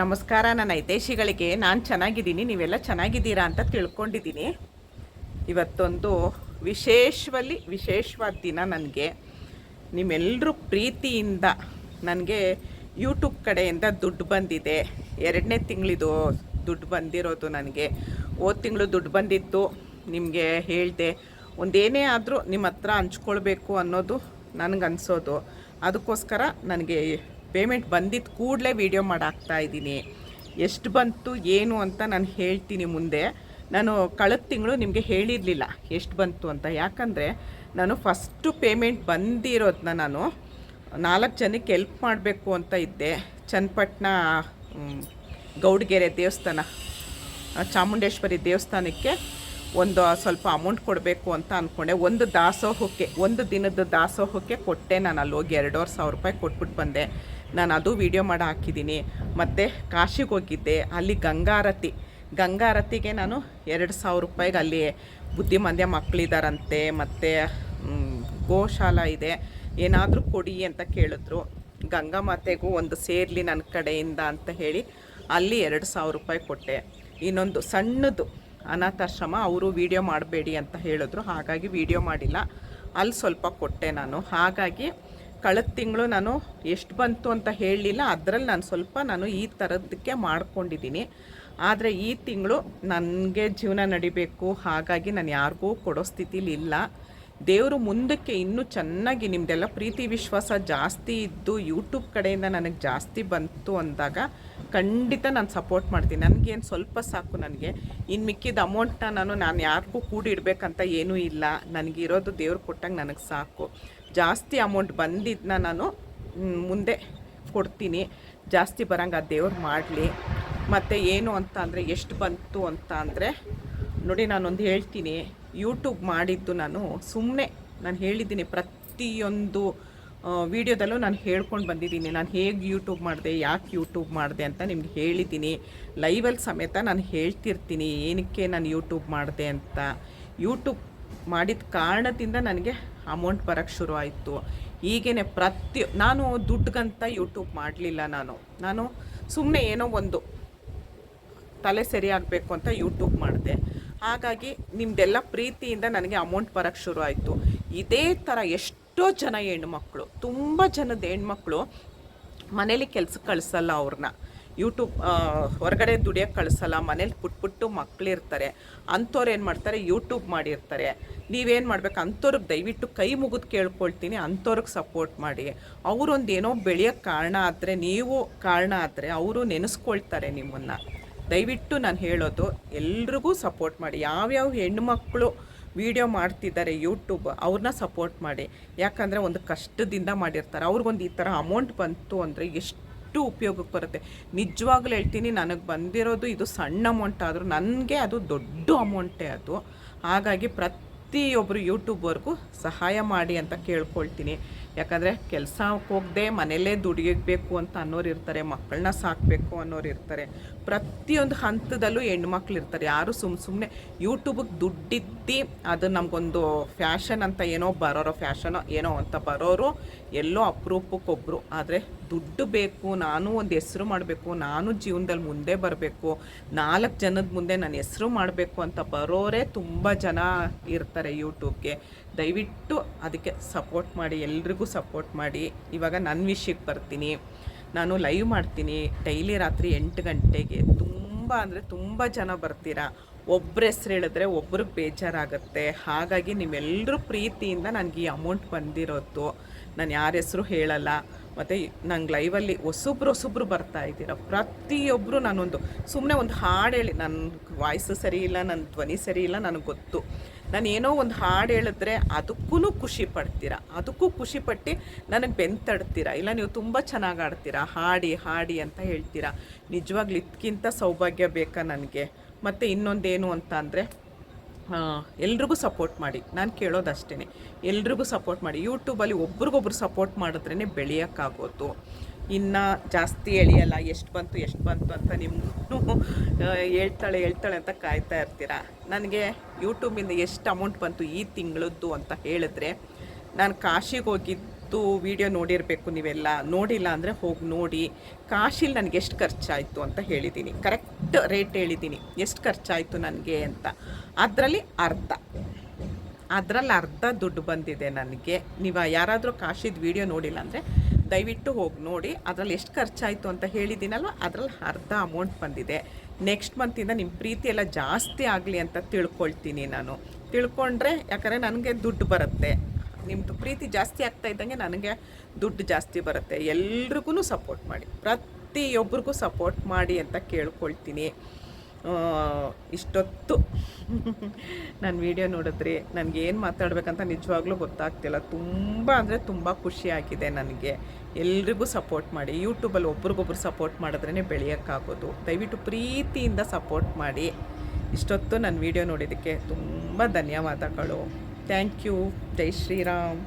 ನಮಸ್ಕಾರ, ನನ್ನ ಹಿತೈಷಿಗಳಿಗೆ. ನಾನು ಚೆನ್ನಾಗಿದ್ದೀನಿ, ನೀವೆಲ್ಲ ಚೆನ್ನಾಗಿದ್ದೀರಾ ಅಂತ ತಿಳ್ಕೊಂಡಿದ್ದೀನಿ. ಇವತ್ತೊಂದು ವಿಶೇಷವಲ್ಲಿ, ವಿಶೇಷವಾದ ದಿನ ನನಗೆ. ನಿಮ್ಮೆಲ್ಲರೂ ಪ್ರೀತಿಯಿಂದ ನನಗೆ ಯೂಟ್ಯೂಬ್ ಕಡೆಯಿಂದ ದುಡ್ಡು ಬಂದಿದೆ. ಎರಡನೇ ತಿಂಗಳಿದು ದುಡ್ಡು ಬಂದಿರೋದು ನನಗೆ. ಹೋದ ತಿಂಗಳು ದುಡ್ಡು ಬಂದಿತ್ತು. ನಿಮಗೆ ಹೇಳಿದೆ, ಒಂದೇನೇ ಆದರೂ ನಿಮ್ಮ ಹತ್ರ ಹಂಚ್ಕೊಳ್ಬೇಕು ಅನ್ನೋದು ನನಗನ್ಸೋದು. ಅದಕ್ಕೋಸ್ಕರ ನನಗೆ ಪೇಮೆಂಟ್ ಬಂದಿದ್ದ ಕೂಡಲೇ ವೀಡಿಯೋ ಮಾಡಾಕ್ತಾ ಇದ್ದೀನಿ. ಎಷ್ಟು ಬಂತು, ಏನು ಅಂತ ನಾನು ಹೇಳ್ತೀನಿ ಮುಂದೆ. ನಾನು ಕಳೆದ ತಿಂಗಳು ನಿಮಗೆ ಹೇಳಿರಲಿಲ್ಲ ಎಷ್ಟು ಬಂತು ಅಂತ. ಯಾಕಂದರೆ ನಾನು ಫಸ್ಟು ಪೇಮೆಂಟ್ ಬಂದಿರೋದನ್ನ ನಾನು ನಾಲ್ಕು ಜನಕ್ಕೆ ಹೆಲ್ಪ್ ಮಾಡಬೇಕು ಅಂತ ಇದ್ದೆ. ಚನ್ನಪಟ್ಟಣ ಗೌಡಗೆರೆ ದೇವಸ್ಥಾನ, ಚಾಮುಂಡೇಶ್ವರಿ ದೇವಸ್ಥಾನಕ್ಕೆ. ಒಂದು ಸ್ವಲ್ಪ ಅಮೌಂಟ್ ಕೊಡಬೇಕು ಅಂತ ಅಂದ್ಕೊಂಡೆ ಒಂದು ದಾಸೋಹಕ್ಕೆ, ಒಂದು ದಿನದ ದಾಸೋಹಕ್ಕೆ ಕೊಟ್ಟೆ ನಾನು. ಅಲ್ಲಿ ಹೋಗಿ ಎರಡೂವರೆ ಸಾವಿರ ರೂಪಾಯಿ ಕೊಟ್ಬಿಟ್ಟು ಬಂದೆ. ನಾನು ಅದು ವೀಡಿಯೋ ಮಾಡಿ ಹಾಕಿದ್ದೀನಿ. ಮತ್ತು ಕಾಶಿಗೆ ಹೋಗಿದ್ದೆ. ಅಲ್ಲಿ ಗಂಗಾರತಿ. ಗಂಗಾರತಿಗೆ ನಾನು ಎರಡು ಸಾವಿರ ರೂಪಾಯಿಗೆ ಅಲ್ಲಿ ಬುದ್ಧಿಮಂದ್ಯ ಮಕ್ಕಳಿದ್ದಾರಂತೆ ಮತ್ತು ಗೋಶಾಲ ಇದೆ. ಏನಾದರೂ ಕೊಡಿ ಅಂತ ಕೇಳಿದ್ರು. ಗಂಗಾ ಮಾತೆಗೂ ಒಂದು ಸೇರಲಿ ನನ್ನ ಕಡೆಯಿಂದ ಅಂತ ಹೇಳಿ ಅಲ್ಲಿ ಎರಡು ಸಾವಿರ ರೂಪಾಯಿ ಕೊಟ್ಟೆ. ಇನ್ನೊಂದು ಸಣ್ಣದು ಅನಾಥಾಶ್ರಮ ಅವರು ವೀಡಿಯೋ ಮಾಡಬೇಡಿ ಅಂತ ಹೇಳಿದ್ರು. ಹಾಗಾಗಿ ವೀಡಿಯೋ ಮಾಡಿಲ್ಲ. ಅಲ್ಲಿ ಸ್ವಲ್ಪ ಕೊಟ್ಟೆ ನಾನು. ಹಾಗಾಗಿ ಕಳೆದ ತಿಂಗಳು ನಾನು ಎಷ್ಟು ಬಂತು ಅಂತ ಹೇಳಲಿಲ್ಲ. ಅದರಲ್ಲಿ ನಾನು ಸ್ವಲ್ಪ ನಾನು ಈ ಥರದಕ್ಕೆ ಮಾಡ್ಕೊಂಡಿದ್ದೀನಿ. ಆದರೆ ಈ ತಿಂಗಳು ನನಗೆ ಜೀವನ ನಡಿಬೇಕು. ಹಾಗಾಗಿ ನಾನು ಯಾರಿಗೂ ಕೊಡೋ ಸ್ಥಿತಿಲಿ ಇಲ್ಲ. ದೇವರು ಮುಂದಕ್ಕೆ ಇನ್ನೂ ಚೆನ್ನಾಗಿ ನಿಮ್ಮದೆಲ್ಲ ಪ್ರೀತಿ ವಿಶ್ವಾಸ ಜಾಸ್ತಿ ಇದ್ದು ಯೂಟ್ಯೂಬ್ ಕಡೆಯಿಂದ ನನಗೆ ಜಾಸ್ತಿ ಬಂತು ಅಂದಾಗ ಖಂಡಿತ ನಾನು ಸಪೋರ್ಟ್ ಮಾಡ್ತೀನಿ. ನನಗೇನು ಸ್ವಲ್ಪ ಸಾಕು ನನಗೆ. ಇನ್ನು ಮಿಕ್ಕಿದ ಅಮೌಂಟ್ನ ನಾನು ನಾನು ಯಾರಿಗೂ ಕೂಡಿಡ್ಬೇಕಂತ ಏನೂ ಇಲ್ಲ. ನನಗಿರೋದು ದೇವ್ರು ಕೊಟ್ಟಂಗೆ ನನಗೆ ಸಾಕು. ಜಾಸ್ತಿ ಅಮೌಂಟ್ ಬಂದಿದ್ದನ್ನ ನಾನು ಮುಂದೆ ಕೊಡ್ತೀನಿ. ಜಾಸ್ತಿ ಬರಂಗೆ ಆ ದೇವ್ರು ಮಾಡಲಿ. ಮತ್ತು ಏನು ಅಂತ ಅಂದರೆ, ಎಷ್ಟು ಬಂತು ಅಂತ ಅಂದರೆ, ನೋಡಿ ನಾನೊಂದು ಹೇಳ್ತೀನಿ. ಯೂಟ್ಯೂಬ್ ಮಾಡಿದ್ದು ನಾನು ಸುಮ್ಮನೆ ನಾನು ಹೇಳಿದ್ದೀನಿ ಪ್ರತಿಯೊಂದು ವಿಡಿಯೋದಲ್ಲೂ ನಾನು ಹೇಳ್ಕೊಂಡು ಬಂದಿದ್ದೀನಿ. ನಾನು ಹೇಗೆ ಯೂಟ್ಯೂಬ್ ಮಾಡಿದೆ, ಯಾಕೆ ಯೂಟ್ಯೂಬ್ ಮಾಡಿದೆ ಅಂತ ನಿಮ್ಗೆ ಹೇಳಿದ್ದೀನಿ. ಲೈವಲ್ಲಿ ಸಮೇತ ನಾನು ಹೇಳ್ತಿರ್ತೀನಿ, ಏನಕ್ಕೆ ನಾನು ಯೂಟ್ಯೂಬ್ ಮಾಡಿದೆ ಅಂತ. ಯೂಟ್ಯೂಬ್ ಮಾಡಿದ ಕಾರಣದಿಂದ ನನಗೆ ಅಮೌಂಟ್ ಬರೋಕ್ಕೆ ಶುರು ಆಯಿತು. ಹೀಗೇ ಪ್ರತಿ ನಾನು ದುಡ್ಡುಗಂತ ಯೂಟ್ಯೂಬ್ ಮಾಡಲಿಲ್ಲ ನಾನು. ನಾನು ಸುಮ್ಮನೆ ಏನೋ ಒಂದು ತಲೆ ಸರಿ ಆಗಬೇಕು ಅಂತ ಯೂಟ್ಯೂಬ್ ಮಾಡಿದೆ. ಹಾಗಾಗಿ ನಿಮ್ದೆಲ್ಲ ಪ್ರೀತಿಯಿಂದ ನನಗೆ ಅಮೌಂಟ್ ಬರೋಕ್ಕೆ ಶುರು ಆಯಿತು. ಇದೇ ಥರ ಎಷ್ಟೋ ಜನ ಹೆಣ್ಮಕ್ಳು, ತುಂಬ ಜನದ ಹೆಣ್ಮಕ್ಳು ಮನೇಲಿ ಕೆಲ್ಸಕ್ಕೆ ಕಳಿಸಲ್ಲ ಅವ್ರನ್ನ ಯೂಟ್ಯೂಬ್ ಹೊರಗಡೆ ದುಡಿಯೋಕ್ಕೆ ಕಳಿಸಲ್ಲ, ಮನೇಲಿ ಪುಟ್ ಪುಟ್ಟು ಮಕ್ಕಳಿರ್ತಾರೆ ಅಂಥವ್ರು ಏನು ಮಾಡ್ತಾರೆ? ಯೂಟ್ಯೂಬ್ ಮಾಡಿರ್ತಾರೆ. ನೀವೇನು ಮಾಡ್ಬೇಕು? ಅಂಥವ್ರಿಗೆ ದಯವಿಟ್ಟು ಕೈ ಮುಗಿದು ಕೇಳ್ಕೊಳ್ತೀನಿ ಅಂಥವ್ರಿಗೆ ಸಪೋರ್ಟ್ ಮಾಡಿ. ಅವರೊಂದು ಏನೋ ಬೆಳೆಯೋಕ್ಕೆ ಕಾರಣ ಆದರೆ, ನೀವು ಕಾರಣ ಆದರೆ ಅವರು ನೆನೆಸ್ಕೊಳ್ತಾರೆ ನಿಮ್ಮನ್ನು. ದಯವಿಟ್ಟು ನಾನು ಹೇಳೋದು, ಎಲ್ರಿಗೂ ಸಪೋರ್ಟ್ ಮಾಡಿ. ಯಾವ್ಯಾವ ಹೆಣ್ಮಕ್ಳು ವಿಡಿಯೋ ಮಾಡ್ತಿದ್ದಾರೆ ಯೂಟ್ಯೂಬ್ ಅವ್ರನ್ನ ಸಪೋರ್ಟ್ ಮಾಡಿ. ಯಾಕಂದರೆ ಒಂದು ಕಷ್ಟದಿಂದ ಮಾಡಿರ್ತಾರೆ. ಅವ್ರಿಗೊಂದು ಈ ಥರ ಅಮೌಂಟ್ ಬಂತು ಅಂದರೆ ಎಷ್ಟು ಉಪಯೋಗಕ್ಕೆ ಬರುತ್ತೆ? ನಿಜವಾಗ್ಲೂ ಹೇಳ್ತೀನಿ, ನನಗೆ ಬಂದಿರೋದು ಇದು ಸಣ್ಣ ಅಮೌಂಟ್ ಆದರೂ, ನನಗೆ ಅದು ದೊಡ್ಡ ಅಮೌಂಟೇ ಅದು. ಹಾಗಾಗಿ ಪ್ರತಿಯೊಬ್ಬರು ಯೂಟ್ಯೂಬ್ವರೆಗೂ ಸಹಾಯ ಮಾಡಿ ಅಂತ ಕೇಳ್ಕೊಳ್ತೀನಿ. ಯಾಕಂದರೆ ಕೆಲಸಕ್ಕೆ ಹೋಗದೆ ಮನೆಯಲ್ಲೇ ದುಡಿಯಬೇಕು ಅಂತ ಅನ್ನೋರು ಇರ್ತಾರೆ, ಮಕ್ಕಳನ್ನ ಸಾಕಬೇಕು ಅನ್ನೋರು ಇರ್ತಾರೆ. ಪ್ರತಿಯೊಂದು ಹಂತದಲ್ಲೂ ಹೆಣ್ಮಕ್ಳು ಇರ್ತಾರೆ. ಯಾರು ಸುಮ್ಮ ಸುಮ್ಮನೆ ಯೂಟ್ಯೂಬಿಗೆ ದುಡ್ಡಿದ್ದು ಅದು ನಮಗೊಂದು ಫ್ಯಾಷನ್ ಅಂತ ಏನೋ ಬರೋರೋ, ಫ್ಯಾಷನೋ ಏನೋ ಅಂತ ಬರೋರು ಎಲ್ಲೋ ಅಪರೂಪಕ್ಕೊಬ್ಬರು ಆದರೆ ದುಡ್ಡು ಬೇಕು, ನಾನು ಒಂದು ಹೆಸರು ಮಾಡಬೇಕು, ನಾನು ಜೀವನದಲ್ಲಿ ಮುಂದೆ ಬರಬೇಕು, ನಾಲ್ಕು ಜನದ ಮುಂದೆ ನಾನು ಹೆಸರು ಮಾಡಬೇಕು ಅಂತ ಬರೋರೇ ತುಂಬ ಜನ ಇರ್ತಾರೆ ಯೂಟ್ಯೂಬ್ಗೆ ದಯವಿಟ್ಟು ಅದಕ್ಕೆ ಸಪೋರ್ಟ್ ಮಾಡಿ, ಎಲ್ರಿಗೂ ಸಪೋರ್ಟ್ ಮಾಡಿ. ಇವಾಗ ನನ್ನ ವಿಷಯಕ್ಕೆ ಬರ್ತೀನಿ. ನಾನು ಲೈವ್ ಮಾಡ್ತೀನಿ. ಡೈಲಿ ರಾತ್ರಿ ಎಂಟು ಗಂಟೆಗೆ ತುಂಬ ಅಂದರೆ ತುಂಬ ಜನ ಬರ್ತೀರಾ? ಒಬ್ಬರ ಹೆಸ್ರು ಹೇಳಿದ್ರೆ ಒಬ್ರಿಗೆ ಬೇಜಾರಾಗುತ್ತೆ. ಹಾಗಾಗಿ ನಿಮ್ಮೆಲ್ಲರೂ ಪ್ರೀತಿಯಿಂದ ನನಗೆ ಈ ಅಮೌಂಟ್ ಬಂದಿರೋದು. ನಾನು ಯಾರ ಹೆಸರು ಹೇಳಲ್ಲ. ಮತ್ತು ನಂಗೆ ಲೈವಲ್ಲಿ ಹೊಸೊಬ್ರು ಹೊಸೊಬ್ರು ಬರ್ತಾ ಇದ್ದೀರ? ಪ್ರತಿಯೊಬ್ಬರು ನಾನೊಂದು ಸುಮ್ಮನೆ ಒಂದು ಹಾಡು ಹೇಳಿ. ನನ್ನ ವಾಯ್ಸು ಸರಿ ಇಲ್ಲ ನನ್ನ ಧ್ವನಿ ಸರಿ ಇಲ್ಲ, ನನಗೆ ಗೊತ್ತು. ನಾನು ಏನೋ ಒಂದು ಹಾಡು ಹೇಳಿದ್ರೆ ಅದಕ್ಕೂ ಖುಷಿ ಪಡ್ತೀರಾ? ಅದಕ್ಕೂ ಖುಷಿ ಪಟ್ಟು ನನಗೆ ಬೆಂತಡ್ತೀರಾ? ಇಲ್ಲ ನೀವು ತುಂಬ ಚೆನ್ನಾಗಿ ಆಡ್ತೀರಾ ಹಾಡಿ ಹಾಡಿ ಅಂತ ಹೇಳ್ತೀರಾ? ನಿಜವಾಗ್ಲೂ ಇದಕ್ಕಿಂತ ಸೌಭಾಗ್ಯ ಬೇಕಾ ನನಗೆ? ಮತ್ತು ಇನ್ನೊಂದೇನು ಅಂತ ಅಂದರೆ ಎಲ್ರಿಗೂ ಸಪೋರ್ಟ್ ಮಾಡಿ. ನಾನು ಕೇಳೋದಷ್ಟೇ ಎಲ್ರಿಗೂ ಸಪೋರ್ಟ್ ಮಾಡಿ. ಯೂಟ್ಯೂಬಲ್ಲಿ ಒಬ್ರಿಗೊಬ್ರು ಸಪೋರ್ಟ್ ಮಾಡಿದ್ರೇ ಬೆಳೆಯೋಕ್ಕಾಗೋದು. ಇನ್ನು ಜಾಸ್ತಿ ಎಳಿಯಲ್ಲ, ಎಷ್ಟು ಬಂತು ಎಷ್ಟು ಬಂತು ಅಂತ ನಿಮ್ಮನ್ನು ಹೇಳ್ತಾಳೆ ಹೇಳ್ತಾಳೆ ಅಂತ ಕಾಯ್ತಾ ಇರ್ತೀರ? ನನಗೆ ಯೂಟ್ಯೂಬಿಂದ ಎಷ್ಟು ಅಮೌಂಟ್ ಬಂತು ಈ ತಿಂಗಳದ್ದು ಅಂತ ಹೇಳಿದ್ರೆ, ನಾನು ಕಾಶಿಗೆ ಹೋಗಿದ್ದು ವಿಡಿಯೋ ನೋಡಿರಬೇಕು ನೀವೆಲ್ಲ. ನೋಡಿಲ್ಲ ಅಂದರೆ ಹೋಗಿ ನೋಡಿ. ಕಾಶಿಲಿ ನನಗೆ ಎಷ್ಟು ಖರ್ಚಾಯಿತು ಅಂತ ಹೇಳಿದ್ದೀನಿ ಕರೆಕ್ಟ್ ರೇಟ್ ಹೇಳಿದ್ದೀನಿ ಎಷ್ಟು ಖರ್ಚಾಯಿತು ನನಗೆ ಅಂತ. ಅದರಲ್ಲಿ ಅರ್ಧ. ಅದರಲ್ಲಿ ಅರ್ಧ ದುಡ್ಡು ಬಂದಿದೆ ನನಗೆ. ನೀವು ಯಾರಾದರೂ ಕಾಶಿದ ವಿಡಿಯೋ ನೋಡಿಲ್ಲ ಅಂದರೆ ದಯವಿಟ್ಟು ಹೋಗಿ ನೋಡಿ. ಅದರಲ್ಲಿ ಎಷ್ಟು ಖರ್ಚಾಯಿತು ಅಂತ ಹೇಳಿದ್ದೀನಲ್ವ? ಅದರಲ್ಲಿ ಅರ್ಧ ಅಮೌಂಟ್ ಬಂದಿದೆ. ನೆಕ್ಸ್ಟ್ ಮಂತಿಂದ ನಿಮ್ಮ ಪ್ರೀತಿ ಎಲ್ಲ ಜಾಸ್ತಿ ಆಗಲಿ ಅಂತ ತಿಳ್ಕೊಳ್ತೀನಿ ನಾನು. ತಿಳ್ಕೊಂಡ್ರೆ ಯಾಕಂದರೆ ನನಗೆ ದುಡ್ಡು ಬರುತ್ತೆ. ನಿಮ್ಮದು ಪ್ರೀತಿ ಜಾಸ್ತಿ ಆಗ್ತಾ ಇದ್ದಂಗೆ ನನಗೆ ದುಡ್ಡು ಜಾಸ್ತಿ ಬರುತ್ತೆ. ಎಲ್ರಿಗೂ ಸಪೋರ್ಟ್ ಮಾಡಿ. ಪ್ರತಿಯೊಬ್ಬರಿಗೂ ಸಪೋರ್ಟ್ ಮಾಡಿ ಅಂತ ಕೇಳ್ಕೊಳ್ತೀನಿ. ಇಷ್ಟೊತ್ತು ನಾನು ವಿಡಿಯೋ ನೋಡಿದ್ರಿ. ನನಗೆ ಏನು ಮಾತಾಡ್ಬೇಕಂತ ನಿಜವಾಗ್ಲೂ ಗೊತ್ತಾಗ್ತಿಲ್ಲ. ತುಂಬ ಅಂದರೆ ತುಂಬ ಖುಷಿಯಾಗಿದೆ ನನಗೆ. ಎಲ್ರಿಗೂ ಸಪೋರ್ಟ್ ಮಾಡಿ. ಯೂಟ್ಯೂಬಲ್ಲಿ ಒಬ್ರಿಗೊಬ್ರು ಸಪೋರ್ಟ್ ಮಾಡಿದ್ರೇ ಬೆಳೆಯೋಕ್ಕಾಗೋದು. ದಯವಿಟ್ಟು ಪ್ರೀತಿಯಿಂದ ಸಪೋರ್ಟ್ ಮಾಡಿ. ಇಷ್ಟೊತ್ತು ನನ್ನ ವಿಡಿಯೋ ನೋಡಿದ್ದಕ್ಕೆ ತುಂಬ ಧನ್ಯವಾದಗಳು. ಥ್ಯಾಂಕ್ ಯು ಜೈ ಶ್ರೀರಾಮ್.